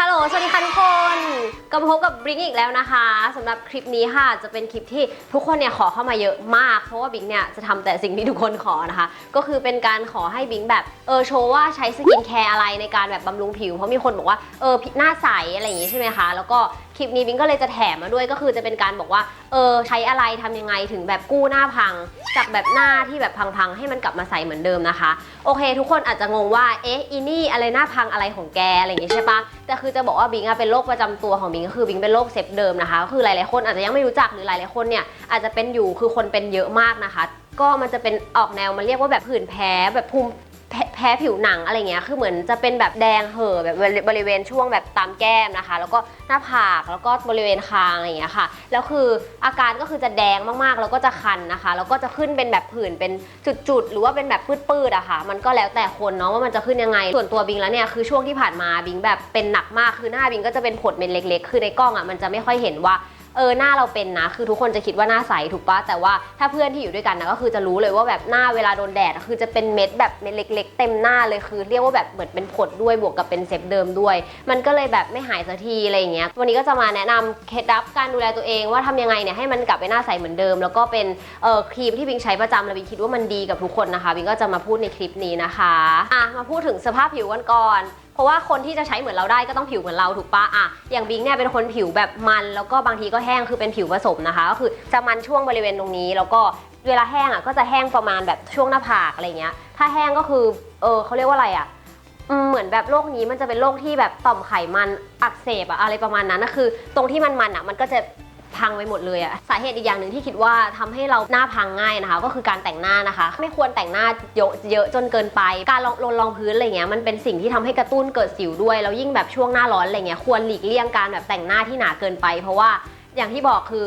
ฮัลโหล สวัสดีค่ะทุกคนกลับมาพบกับบริงอีกแล้วนะคะสำหรับคลิปนี้ค่ะ จะเป็นคลิปที่ทุกคนเนี่ยขอเข้ามาเยอะมาก เพราะว่าบิงเนี่ยจะทำแต่สิ่งที่ทุกคนขอนะคะ ก็คือเป็นการขอให้บิงแบบเออโชว์ว่าใช้สกินแคร์อะไรในการแบบบำรุงผิว เพราะมีคนบอกว่าเออหน้าใสอะไรอย่างงี้ใช่ไหมคะ แล้วก็ คลิปนี้บิงก็เลยจะแถมมาด้วยก็คือจะเป็นการบอกว่า เออใช้อะไรทำยังไงถึงแบบกู้หน้าพัง จากแบบหน้าที่แบบพังๆให้มันกลับมาใสเหมือนเดิมนะคะ โอเค ทุกคนอาจจะงงว่าเอ๊ะอีนี่อะไรหน้าพังอะไรของแกอะไรอย่างงี้ใช่ปะแต่คือจะบอกว่าบิงอะเป็นโรคประจำตัวของบิงก็คือบิงเป็นโรคเซฟเดิมนะคะก็คือหลายๆคนอาจจะยังไม่รู้จักหรือหลายๆคนเนี่ยอาจจะเป็นอยู่คือคนเป็นเยอะมากนะคะก็มันจะเป็นออกแนวมันเรียกว่าแบบผื่นแพ้แบบภูมิ แพ้แพ้ผิวหนังอะไรเงี้ย คือเหมือนจะเป็นแบบแดงเห่อแบบบริเวณช่วงแบบตามแก้มนะคะ แล้วก็หน้าผาก แล้วก็บริเวณคางอะไรเงี้ยค่ะ แล้วคืออาการก็คือจะแดงมากๆ แล้วก็จะคันนะคะ แล้วก็จะขึ้นเป็นแบบผื่นเป็นจุดๆ หรือว่าเป็นแบบปืดๆอะค่ะ มันก็แล้วแต่คนเนาะว่ามันจะขึ้นยังไง ส่วนตัวบิงแล้วเนี่ยคือช่วงที่ผ่านมาบิงแบบเป็นหนักมาก คือหน้าบิงก็จะเป็นผดเม็ดเล็ก ๆ คือในกล้องอะมันจะไม่ค่อยเห็นว่า เออหน้าเราเป็นนะ คือทุกคนจะคิดว่าหน้าใสถูกปะแต่ว่าถ้าเพื่อนที่อยู่ด้วยกันนะก็คือจะรู้เลยว่าแบบหน้าเวลาโดนแดดคือจะเป็นเม็ดแบบเม็ดเล็ก ๆ เต็มหน้าเลยคือเรียกว่าแบบเหมือนเป็นผดด้วยบวกกับเป็นเซฟเดิมด้วย มันก็เลยแบบไม่หายสักทีอะไรอย่างเงี้ยวันนี้ก็จะมาแนะนำเคล็ดลับการดูแลตัวเองว่าทำยังไงเนี่ยให้มันกลับไปหน้าใสเหมือนเดิม แล้วก็เป็นเออครีมที่บิงใช้ประจำแล้วบิงคิดว่ามันดีกับทุกคนนะคะบิงก็จะมาพูดในคลิปนี้นะคะอะมาพูดถึงสภาพผิวกันก่อน ราะว่าคนที่จะใช้เหมือนเราได้ก็ต้องผิวเหมือนเราถูกปะอะอย่างบิงเนี่ยเป็นคนผิวแบบมัน แล้วก็บางทีก็แห้งคือเป็นผิวผสมนะคะ ก็คือจะมันช่วงบริเวณตรงนี้ แล้วก็เวลาแห้งอะก็จะแห้งประมาณแบบช่วงหน้าผากอะไรเงี้ย ถ้าแห้งก็คือเออเขาเรียกว่าอะไรอะเหมือนแบบโรคนี้มันจะเป็นโรคที่แบบต่อมไขมันอักเสบอะอะไรประมาณนั้นนะคือ ตรงที่มันมันอะมันก็จะ พังไปหมดเลยอะสาเหตุอีกอย่างหนึ่งที่คิดว่าทำให้เราหน้าพังง่ายนะคะ ก็คือการแต่งหน้านะคะ ไม่ควรแต่งหน้าเยอะเยอะจนเกินไป การลงลนรองพื้นอะไรเงี้ยมันเป็นสิ่งที่ทำให้กระตุ้นเกิดสิวด้วยแล้วยิ่งแบบช่วงหน้าร้อนอะไรเงี้ยควรหลีกเลี่ยงการแบบแต่งหน้าที่หนาเกินไป เพราะว่าอย่างที่บอกคือ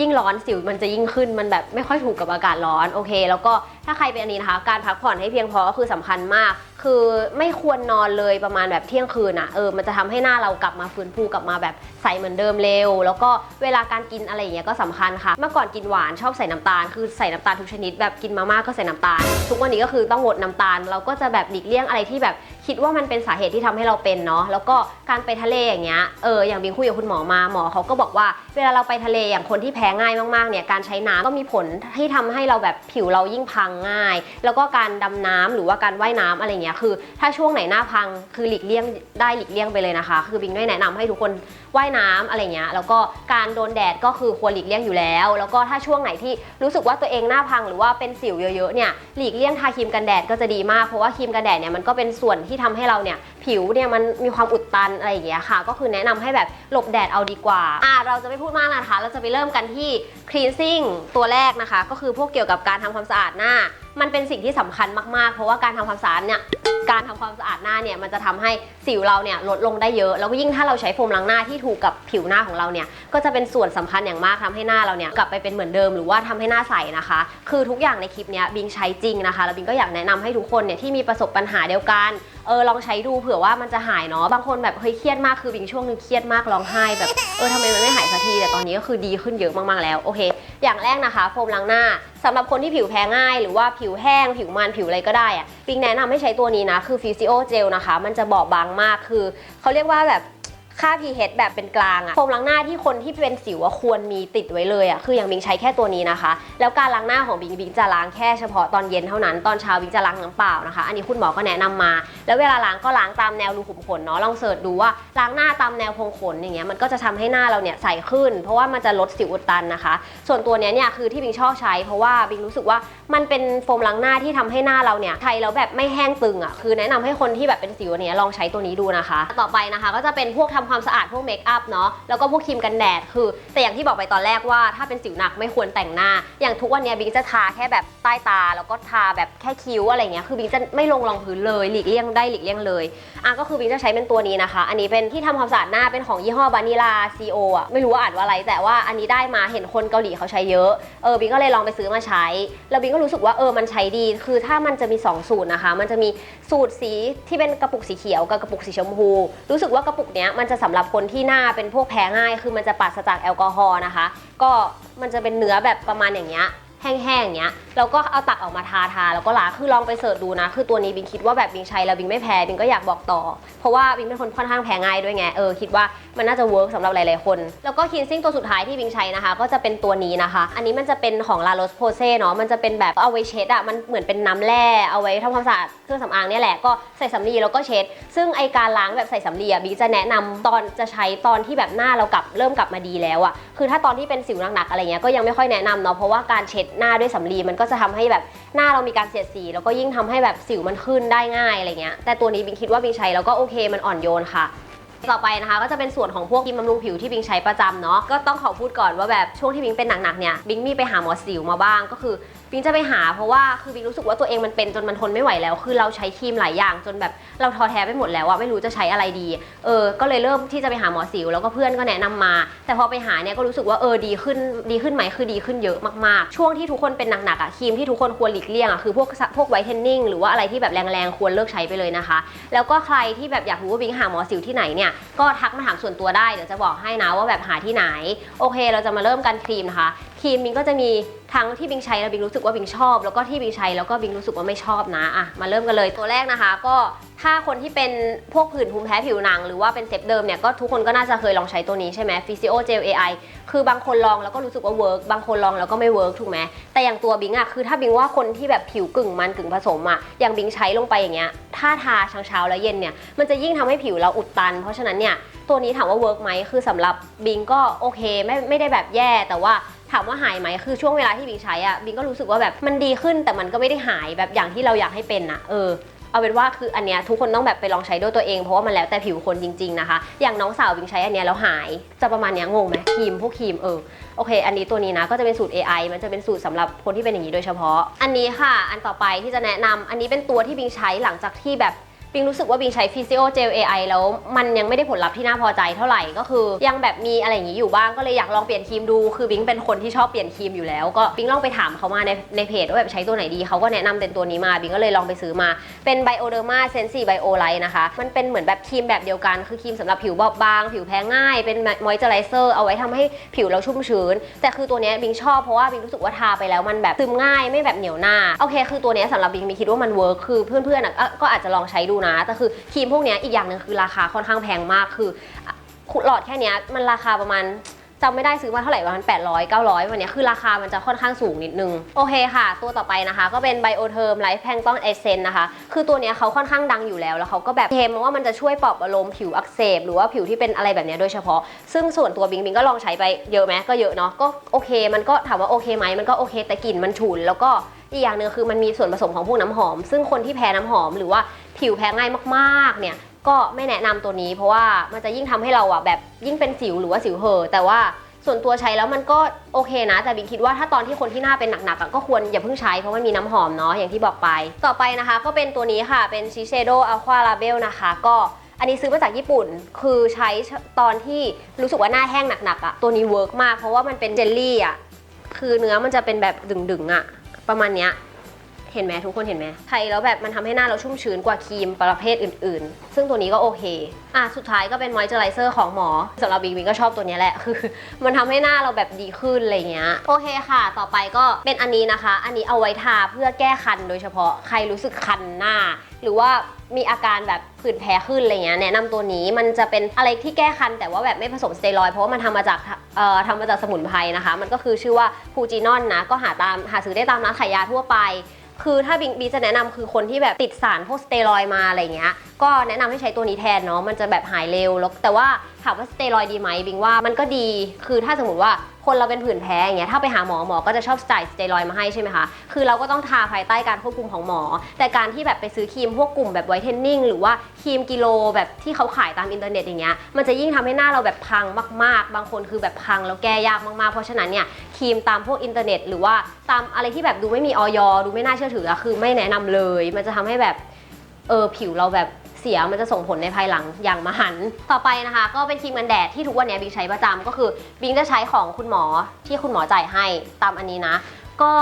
ยิ่งร้อนสิวมันจะยิ่งขึ้นมันแบบไม่ค่อยถูกกับอากาศร้อนโอเค แล้วก็ถ้าใครเป็นอันนี้นะคะ การพักผ่อนให้เพียงพอก็คือสำคัญมาก คือไม่ควรนอนเลยประมาณแบบเที่ยงคืนอะเออมันจะทำให้หน้าเรากลับมาฟื้นฟูกลับมาแบบใสเหมือนเดิมเร็ว แล้วก็เวลาการกินอะไรอย่างเงี้ยก็สำคัญค่ะ เมื่อก่อนกินหวานชอบใส่น้ำตาล คือใส่น้ำตาลทุกชนิดแบบกินมาม่าก็ใส่น้ำตาล ทุกวันนี้ก็คือต้องงดน้ำตาล เราก็จะแบบหลีกเลี่ยงอะไรที่แบบคิดว่ามันเป็นสาเหตุที่ทำให้เราเป็นเนาะแล้วก็การไปทะเลอย่างเงี้ยเอออย่างบิงคุยกับคุณหมอมาหมอเขาก็บอกว่า เวลาเราไปทะเลอย่างคนที่แพ้ง่ายมากๆเนี่ยการใช้น้ำก็มีผลที่ทำให้เราแบบผิวเรายิ่งพังง่าย แล้วก็การดำน้ำหรือว่าการว่ายน้ำอะไรเงี้ยคือ ถ้าช่วงไหนหน้าพังคือหลีกเลี่ยงได้หลีกเลี่ยงไปเลยนะคะ คือบิงไม่แนะนำให้ทุกคน ว่ายน้ำอะไรเงี้ยแล้วก็การโดนแดดก็คือควรหลีกเลี่ยงอยู่แล้ว แล้วก็ถ้าช่วงไหนที่รู้สึกว่าตัวเองหน้าพังหรือว่าเป็นสิวเยอะๆเนี่ยหลีกเลี่ยงทาครีมกันแดดก็จะดีมากเพราะว่าครีมกันแดดเนี่ยมันก็เป็นส่วนที่ทำให้เราเนี่ยผิวเนี่ยมันมีความอุดตันอะไรอย่างเงี้ยค่ะ ก็คือแนะนำให้แบบหลบแดดเอาดีกว่าอะเราจะไม่พูดมากนะคะ เราจะไปเริ่มกันที่ cleansing ตัวแรกนะคะ ก็คือพวกเกี่ยวกับการทำความสะอาดหน้า มันเป็นสิ่งที่สำคัญมากๆ เพราะว่าการทำความสะอาดเนี่ยการทำความสะอาดหน้าเนี่ยมันจะทำให้สิวเราเนี่ยลดลงได้เยอะ แล้วก็ยิ่งถ้าเราใช้โฟมล้างหน้าที่ถูกกับผิวหน้าของเราเนี่ยก็จะเป็นส่วนสำคัญอย่างมากทำให้หน้าเราเนี่ยกลับไปเป็นเหมือนเดิมหรือว่าทำให้หน้าใสนะคะ คือทุกอย่างในคลิปเนี้ยบิงใช้จริงนะคะแล้วบิงก็อยากแนะนำให้ทุกคนเนี่ยที่มีประสบปัญหาเดียวกันเออลองใช้ดูเผื่อว่ามันจะหายเนาะบางคนแบบเฮ้ยเครียดมากคือบิงช่วงนึงเครียดมากร้องไห้แบบเออทำไมมันไม่หายสักทีแต่ตอนนี้ก็คือดีขึ้นเยอะมากๆแล้วโอเค อย่างแรกนะคะโฟมล้างหน้าสำหรับคนที่ผิวแพ้ง่าย หรือว่าผิวแห้ง ผิวมันผิวอะไรก็ได้อะปิงแนะนำให้ใช้ตัวนี้นะคือฟิซิโอเจลนะคะ มันจะบอบบางมากคือเขาเรียกว่าแบบ ค่า pH แบบเป็นกลางอะโฟมล้างหน้าที่คนที่เป็นสิวอะควรมีติดไว้เลยอะคืออย่างบิงใช้แค่ตัวนี้นะคะ แล้วการล้างหน้าของบิงบิงจะล้างแค่เฉพาะตอนเย็นเท่านั้น ตอนเช้าบิงจะล้างน้ำเปล่านะคะ อันนี้คุณหมอก็แนะนำมา แล้วเวลาล้างก็ล้างตามแนวรูขุมขนเนาะ ลองเสิร์ชดูว่าล้างหน้าตามแนวโพรงขนอย่างเงี้ย มันก็จะทำให้หน้าเราเนี่ยใสขึ้น เพราะว่ามันจะลดสิวอุดตันนะคะ ส่วนตัวเนี้ยเนี่ยคือที่บิงชอบใช้ เพราะว่าบิงรู้สึกว่ามันเป็นโฟมล้างหน้าที่ทำให้หน้าเราเนี่ยใช้แล้วแบบไม่แห้งตึงอะคือแนะนำให้คนที่แบบเป็นสิวเนี่ยลองใช้ตัวนี้ดูนะคะ ต่อไปนะคะก็จะเป็นพวกทำความสะอาดพวกเมคอัพเนาะแล้วก็พวกครีมกันแดดคือ แต่อย่างที่บอกไปตอนแรกว่าถ้าเป็นสิวหนักไม่ควรแต่งหน้า อย่างทุกวันนี้บิงจะทาแค่แบบใต้ตา แล้วก็ทาแบบแค่คิ้วอะไรเงี้ยคือบิงจะไม่ลงรองพื้นเลยหลีกเลี่ยงได้หลีกเลี่ยงเลยอะก็คือบิงจะใช้เป็นตัวนี้นะคะ อันนี้เป็นที่ทำความสะอาดหน้าเป็นของยี่ห้อบานิลาซีโออะไม่รู้ว่าอ่านว่าอะไร แต่ว่าอันนี้ได้มาเห็นคนเกาหลีเขาใช้เยอะเออบิงก็เลยลองไปซื้อมาใช้ แล้วบิงก็รู้สึกว่าเออมันใช้ดี คือถ้ามันจะมี 2 สูตรนะคะ มันจะมีสูตรสีที่เป็นกระปุกสีเขียวกับกระปุกสีชมพู รู้สึกว่ากระปุกเนี้ยมันจะสำหรับคนที่หน้าเป็นพวกแพ้ง่าย คือมันจะปราศจากแอลกอฮอล์นะคะ ก็มันจะเป็นเนื้อแบบประมาณอย่างเงี้ยแห้งๆอย่างเงี้ยแล้วก็เอาตักออกมาทาทาแล้วก็ล้างคือลองไปเสิร์ชดูนะ คือตัวนี้บิงคิดว่าแบบบิงใช้แล้วบิงไม่แพ้บิงก็อยากบอกต่อ เพราะว่าบิงเป็นคนค่อนข้างแพ้ง่ายด้วยไงเออคิดว่ามันน่าจะเวิร์กสำหรับหลายๆคน แล้วก็คินซิ่งตัวสุดท้ายที่บิงใช้นะคะ ก็จะเป็นตัวนี้นะคะ อันนี้มันจะเป็นของ La Roche Posay เนาะมันจะเป็นแบบเอาไว้เช็ดอะมันเหมือนเป็นน้ำแร่เอาไว้ทำความสะอาดเครื่องสำอางเนี่ยแหละก็ใส่สำลีแล้วก็เช็ด ซึ่งไอการล้างแบบใส่สำลีอะบิงจะแนะนำตอนจะใช้ตอนที่แบบหน้าเรากลับเริ่มกลับมาดีแล้วอะคือถ้าตอนที่เป็นสิวหนักๆอะไรเงี้ยก็ยังไม่ค่อยแนะนำเนาะเพราะว่าการเช็ดหน้าด้วยสำลีมันก็จะทำให้แบบหน้าเรามีการเสียดสี แล้วก็ยิ่งทำให้แบบสิวมันขึ้นได้ง่ายอะไรเงี้ยแต่ตัวนี้บิงคิดว่าบิงใช้แล้วก็โอเคมันอ่อนโยนค่ะ ต่อไปนะคะก็จะเป็นส่วนของพวกครีมบำรุงผิวที่บิงใช้ประจำเนาะก็ต้องขอพูดก่อนว่าแบบช่วงที่บิงเป็นหนักๆเนี่ยบิงมีไปหาหมอสิวมาบ้างก็คือบิงจะไปหาเพราะว่าคือบิงรู้สึกว่าตัวเองมันเป็นจนมันทนไม่ไหวแล้ว คือเราใช้ครีมหลายอย่างจนแบบเราท้อแท้ไปหมดแล้วอะไม่รู้จะใช้อะไรดีเออก็เลยเริ่มที่จะไปหาหมอสิว แล้วก็เพื่อนก็แนะนำมา แต่พอไปหาเนี่ยก็รู้สึกว่าเออดีขึ้นดีขึ้นไหมคือดีขึ้นเยอะมากๆ ช่วงที่ทุกคนเป็นหนักๆอะครีมที่ทุกคนควรหลีกเลี่ยงอะคือพวกพวกไวท์เทนนิ่งหรือว่าอะไรที่แบบแรงๆควรเลิกใช้ไปเลยนะคะ แล้วก็ใครที่แบบอยากรู้ว่าบิงหาหมอสิวที่ไหนเนี่ยก็ทักมาถามส่วนตัวได้เดี๋ยวจะบอกให้นะว่าแบบหาที่ไหน โอเค เราจะมาเริ่มกันครีมนะคะ ครีมมิงก็จะมี ทั้งที่บิงใช้แล้วบิงรู้สึกว่าบิงชอบ แล้วก็ที่บิงใช้แล้วก็บิงรู้สึกว่าไม่ชอบนะอะมาเริ่มกันเลยตัวแรกนะคะ ก็ถ้าคนที่เป็นพวกผื่นภูมิแพ้ผิวหนัง หรือว่าเป็นเซฟเดิมเนี่ยก็ทุกคนก็น่าจะเคยลองใช้ตัวนี้ใช่ไหม Physio Gel AI คือบางคนลองแล้วก็รู้สึกว่าเวิร์กบางคนลองแล้วก็ไม่เวิร์กถูกไหมแต่อย่างตัวบิงอะคือถ้าบิงว่าคนที่แบบผิวกึ่งมันกึ่งผสมอะอย่างบิงใช้ลงไปอย่างเงี้ยถ้าทาเช้าเช้าๆแล้วเย็นเนี่ยมันจะยิ่งทำให้ผิวเราอุดตัน เพราะฉะนั้นเนี่ยตัวนี้ถามว่าเวิร์กไหมคือสำหรับบิงก็โอเคไม่ไม่ได้แบบแย่แต่ว่า ถามว่าหายไหมคือช่วงเวลาที่บิงใช้อะบิงก็รู้สึกว่าแบบมันดีขึ้นแต่มันก็ไม่ได้หายแบบอย่างที่เราอยากให้เป็นนะเออเอาเป็นว่าคืออันเนี้ยทุกคนต้องแบบไปลองใช้ด้วยตัวเองเพราะว่ามันแล้วแต่ผิวคนจริง ๆนะคะ อย่างน้องสาวบิงใช้อันเนี้ยแล้วหายจะประมาณเนี้ยงงไหมครีมพวกครีมเออโอเค อันนี้ตัวนี้นะก็จะเป็นสูตร AI มันจะเป็นสูตรสำหรับคนที่เป็นอย่างนี้โดยเฉพาะ อันนี้ค่ะ อันต่อไปที่จะแนะนำอันนี้เป็นตัวที่บิงใช้หลังจากที่แบบ บิงรู้สึกว่าบิงใช้ Physio Gel AI แล้วมันยังไม่ได้ผลลัพธ์ที่น่าพอใจเท่าไหร่ก็คือ ยังแบบมีอะไรอย่างนี้อยู่บ้างก็เลยอยากลองเปลี่ยนครีมดูคือบิงเป็นคนที่ชอบเปลี่ยนครีมอยู่แล้ว ก็บิงลองไปถามเขามาในในเพจว่าแบบใช้ตัวไหนดีเขาก็แนะนำเป็นตัวนี้มาบิงก็เลยลองไปซื้อมาเป็น Bioderma Sensi Bio Light นะคะมันเป็นเหมือนแบบครีมแบบเดียวกัน คือครีมสำหรับผิวบอบบาง ผิวแพ้ง่ายเป็น moisturizer เอาไว้ทำให้ผิวเราชุ่มชื้น แต่คือตัวนี้บิงชอบเพราะว่าบิงรู้สึกว่าทาไปแล้วมันแบบซึมง่ายไม่แบบเหนียวหน้าโอเค คือตัวนี้สำหรับบิงบิงคิดว่ามันเวิร์คคือเพื่อนๆก็อาจจะลองใช้ดูนะ แต่คือครีมพวกเนี้ยอีกอย่างหนึ่งคือราคาค่อนข้างแพงมากคือหลอดแค่เนี้ยมันราคาประมาณจำไม่ได้ซื้อมาเท่าไหร่ประมาณ800 900 วันนี้คือราคามันจะค่อนข้างสูงนิดนึง โอเคค่ะ ตัวต่อไปนะคะ ก็เป็น Biotherm Life Plankton Essence นะคะ คือตัวนี้เขาค่อนข้างดังอยู่แล้ว แล้วเขาก็แบบเคลมว่ามันจะช่วยปลอบประโลมผิวอักเสบ หรือว่าผิวที่เป็นอะไรแบบนี้โดยเฉพาะ ซึ่งส่วนตัวบิงบิงก็ลองใช้ไปเยอะไหมก็เยอะเนาะก็โอเค มันก็ถามว่าโอเคไหมมันก็โอเคแต่กลิ่นมันฉุนแล้วก็อีกอย่างหนึ่งคือมันมีส่วนผสมของพวกน้ำหอม ซึ่งคนที่แพ้น้ำหอมหรือว่า ผิวแพ้ง่ายมากๆ เนี่ย ก็ไม่แนะนำตัวนี้ เพราะว่ามันจะยิ่งทำให้เราอะแบบยิ่งเป็นสิวหรือว่าสิวเห่อแต่ว่าส่วนตัวใช้แล้วมันก็โอเคนะ แต่บิงคิดว่าถ้าตอนที่คนที่หน้าเป็นหนักๆก็ควรอย่าเพิ่งใช้เพราะมันมีน้ำหอมเนาะอย่างที่บอกไป ต่อไปนะคะ ก็เป็นตัวนี้ค่ะเป็นชิเชโดอัลควาลาเบลนะคะ ก็อันนี้ซื้อมาจากญี่ปุ่นคือใช้ตอนที่รู้สึกว่าหน้าแห้งหนักๆอะตัวนี้เวิร์กมากเพราะว่ามันเป็นเจลลี่อะคือเนื้อมันจะเป็นแบบดึงๆอะประมาณเนี้ย เห็นไหมทุกคนเห็นไหมใช้แล้วแบบมันทำให้หน้าเราชุ่มชื้นกว่าครีมประเภทอื่น ๆ ซึ่งตัวนี้ก็โอเคอะสุดท้ายก็เป็นมอยเจอไรเซอร์ของหมอสำหรับบิงบิงก็ชอบตัวนี้แหละคือมันทำให้หน้าเราแบบดีขึ้นอะไรเงี้ยโอเคค่ะ ต่อไปก็เป็นอันนี้นะคะ อันนี้เอาไว้ทาเพื่อแก้คันโดยเฉพาะใครรู้สึกคันหน้า หรือว่ามีอาการแบบผื่นแพ้ขึ้นอะไรเงี้ยแนะนำตัวนี้มันจะเป็นอะไรที่แก้คัน แต่ว่าแบบไม่ผสมสเตียรอยเพราะว่ามันทำมาจากเอ่อทำมาจากสมุนไพรนะคะ มันก็คือชื่อว่าฟูจินอนนะก็หาตามหาซื้อได้ตามร้านขายยาทั่วไป คือถ้าบิงบีจะแนะนำคือคนที่แบบติดสารพวกสเตียรอยมาอะไรเงี้ย ก็แนะนำให้ใช้ตัวนี้แทนเนาะ มันจะแบบหายเร็ว แล้วแต่ว่าถามว่าสเตียรอยด์ดีไหมบิงว่ามันก็ดี คือถ้าสมมติว่า คนเราเป็นผื่นแพ้อย่างเงี้ยถ้าไปหาหมอหมอก็จะชอบจ่ายสเตียรอยมาให้ใช่ไหมคะคือเราก็ต้องทาภายใต้การควบคุมของหมอ แต่การที่แบบไปซื้อครีมพวกกลุ่มแบบไวท์เทนนิ่งหรือว่าครีมกิโลแบบที่เขาขายตามอินเทอร์เน็ตอย่างเงี้ยมันจะยิ่งทำให้หน้าเราแบบพังมาก ๆ บางคนคือแบบพังแล้วแก้ยากมากๆ เพราะฉะนั้นเนี่ยครีมตามพวกอินเทอร์เน็ต หรือว่าตามอะไรที่แบบดูไม่มีออยดูไม่น่าเชื่อถือคือไม่แนะนำเลย มันจะทำให้แบบเออผิวเราแบบ เสียมันจะส่งผลในภายหลังอย่างมหันต์ต่อไปนะคะ ก็เป็นครีมกันแดดที่ทุกวันนี้บิงใช้ประจำก็คือบิงจะใช้ของคุณหมอที่คุณหมอจ่ายให้ตามอันนี้นะ ก็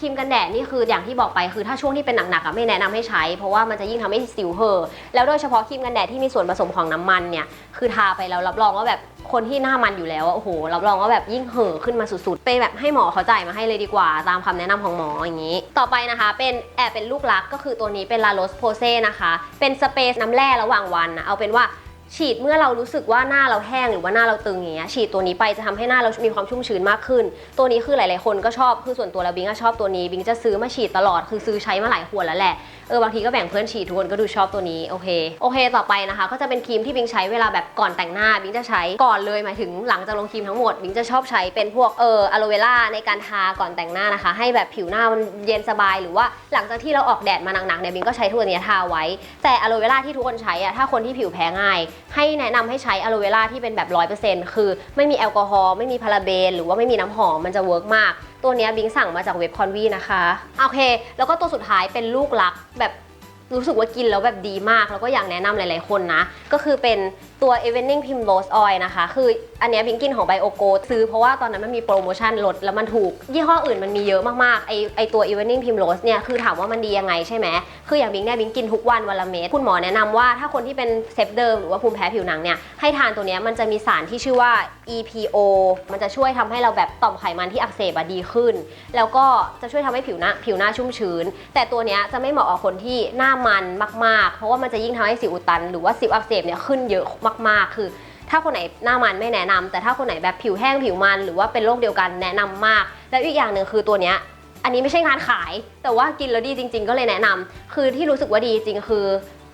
ครีมกันแดดนี่คืออย่างที่บอกไปคือถ้าช่วงที่เป็นหนักๆอะไม่แนะนำให้ใช้ เพราะว่ามันจะยิ่งทำให้สิวเห่อแล้วโดยเฉพาะครีมกันแดดที่มีส่วนผสมของน้ำมันเนี่ยคือทาไปแล้วรับรองว่าแบบคนที่หน้ามันอยู่แล้วอะโอ้โหรับรองว่าแบบยิ่งเห่อขึ้นมาสุดๆไปแบบให้หมอเขาจ่ายมาให้เลยดีกว่า ตามคำแนะนำของหมออย่างนี้ ต่อไปนะคะเป็นแอบเป็นลูกรักก็คือตัวนี้เป็นลาโรสโพเซนะคะเป็นสเปรย์น้ำแร่ระหว่างวันนะเอาเป็นว่า ฉีดเมื่อเรารู้สึกว่าหน้าเราแห้งหรือว่าหน้าเราตึงอย่างเงี้ยฉีดตัวนี้ไปจะทำให้หน้าเรามีความชุ่มชื้นมากขึ้น ตัวนี้คือหลาย ๆ คนก็ชอบคือส่วนตัวแล้วบิงก็ชอบตัวนี้บิงจะซื้อมาฉีดตลอดคือซื้อใช้มาหลายขวดแล้วแหละเออบางทีก็แบ่งเพื่อนฉีดทุกคนก็ดูชอบตัวนี้โอเคโอเค ต่อไปนะคะ ก็จะเป็นครีมที่บิงใช้เวลาแบบก่อนแต่งหน้าบิงจะใช้ก่อนเลยหมายถึงหลังจากลงครีมทั้งหมดบิงจะชอบใช้เป็นพวกเอออะโลเวล่าในการทาก่อนแต่งหน้านะคะ ให้แบบผิวหน้ามันเย็นสบายหรือว่าหลังจากที่เราออกแดดมาหนักๆเนี่ยบิงก็ใช้ตัวเนี้ยทาไว้ แต่อะโลเวล่าที่ทุกคนใช้อะถ้าคนที่ผิวแพ้ง่ายให้แนะนำให้ใช้อะโลเวล่าที่เป็นแบบร้อยเปอร์เซ็นต์คือไม่มีแอลกอฮอล์ไม่มีพาราเบน หรือว่าไม่มีน้ำหอมมันจะเวิร์กมาก ตัวนี้บิงสั่งมาจากเว็บคอนวีนะคะโอเค แล้วก็ตัวสุดท้ายเป็นลูกรักแบบรู้สึกว่ากินแล้วแบบดีมาก แล้วก็อยากแนะนำหลายๆคนนะ ก็คือเป็นตัว Evening Primrose Oil นะคะ คืออันเนี้ยบิงกินของ Biogo ซื้อเพราะว่าตอนนั้นมันมีโปรโมชั่นลดแล้วมันถูก ยี่ห้ออื่นมันมีเยอะมากๆ ไอไอตัว Evening Primrose เนี่ยคือถามว่ามันดียังไงใช่ไหมคืออย่างบิงเนี่ยบิงกินทุกวันวันละเม็ดคุณหมอแนะนำว่าถ้าคนที่เป็นเซฟเดิมหรือว่าภูมิแพ้ผิวหนังเนี่ยให้ทานตัวเนี้ยมันจะมีสารที่ชื่อว่า EPO มันจะช่วยทำให้เราแบบต่อมไขมันที่อักเสบดีขึ้น แล้วก็จะช่วยทำให้ผิวหน้าผิวหน้าชุ่มชื้น แต่ตัวเนี้ยจะไม่เหมาะกับคนที่หน้ามันมาก ๆ เพราะว่ามันจะยิ่งทำให้สิวอุดตัน หรือว่าสิวอักเสบเนี่ยขึ้นเยอะมากๆ คือ ถ้าคนไหนหน้ามันไม่แนะนำแต่ถ้าคนไหนแบบผิวแห้งผิวมัน หรือว่าเป็นโรคเดียวกันแนะนำมาก แล้วอีกอย่างหนึ่งคือตัวเนี้ยอันนี้ไม่ใช่งานขาย แต่ว่ากินแล้วดีจริง ๆ ก็เลยแนะนำคือที่รู้สึกว่าดีจริงคือ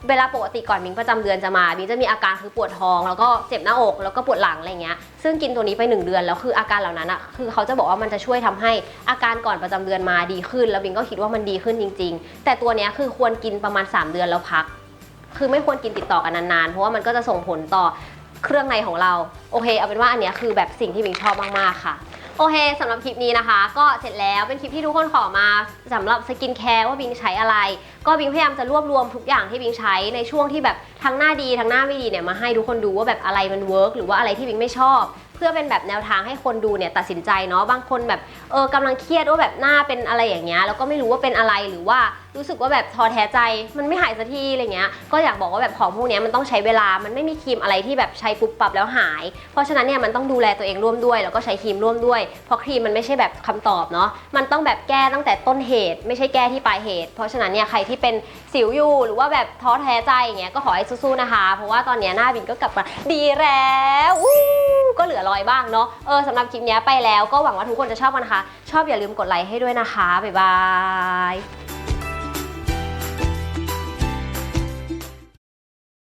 เวลาปกติก่อนมิงประจำเดือนจะมามิงจะมีอาการคือปวดท้อง แล้วก็เจ็บหน้าอกแล้วก็ปวดหลังอะไรเงี้ยซึ่งกินตัวนี้ไป 1 เดือนแล้วคืออาการเหล่านั้นอะคือเขาจะบอกว่ามันจะช่วยทำให้อาการก่อนประจำเดือนมาดีขึ้น แล้วบิงก็คิดว่ามันดีขึ้นจริง ๆ แต่ตัวเนี้ยคือควรกินประมาณ 3 เดือนแล้วพัก คือไม่ควรกินติดต่อกันนานๆเพราะว่ามันก็จะส่งผลต่อ เครื่องในของเรา โอเค เอาเป็นว่าอันเนี้ยคือแบบสิ่งที่บิงชอบมากๆค่ะ โอเคสำหรับคลิปนี้นะคะ ก็เสร็จแล้วเป็นคลิปที่ทุกคนขอมาสำหรับสกินแคร์ว่าบิงใช้อะไร ก็บิงพยายามจะรวบรวมทุกอย่างที่บิงใช้ในช่วงที่แบบทั้งหน้าดีทั้งหน้าไม่ดีเนี่ยมาให้ทุกคนดูว่าแบบอะไรมันเวิร์กหรือว่าอะไรที่บิงไม่ชอบเพื่อเป็นแบบแนวทางให้คนดูเนี่ยตัดสินใจเนาะบางคนแบบเออกำลังเครียดว่าแบบหน้าเป็นอะไรอย่างเงี้ยแล้วก็ไม่รู้ว่าเป็นอะไรหรือว่า รู้สึกว่าแบบท้อแท้ใจ มันไม่หายสักทีอะไรเงี้ย ก็อยากบอกว่าแบบของพวกนี้มันต้องใช้เวลา มันไม่มีครีมอะไรที่แบบใช้ปุ๊บปรับแล้วหาย เพราะฉะนั้นเนี่ยมันต้องดูแลตัวเองร่วมด้วย แล้วก็ใช้ครีมร่วมด้วย เพราะครีมมันไม่ใช่แบบคำตอบเนาะ มันต้องแบบแก้ตั้งแต่ต้นเหตุ ไม่ใช่แก้ที่ปลายเหตุ เพราะฉะนั้นเนี่ยใครที่เป็นสิวอยู่หรือว่าแบบท้อแท้ใจอย่างเงี้ยก็ขอให้สู้ๆนะคะ เพราะว่าตอนนี้หน้าบินก็กลับมาดีแล้วอู้ก็เหลือรอยบ้างเนาะ เออสำหรับคลิปนี้ไปแล้วก็หวังว่าทุกคนจะชอบกันนะคะ ชอบอย่าลืมกดไลค์ให้ด้วยนะคะ บ๊ายบาย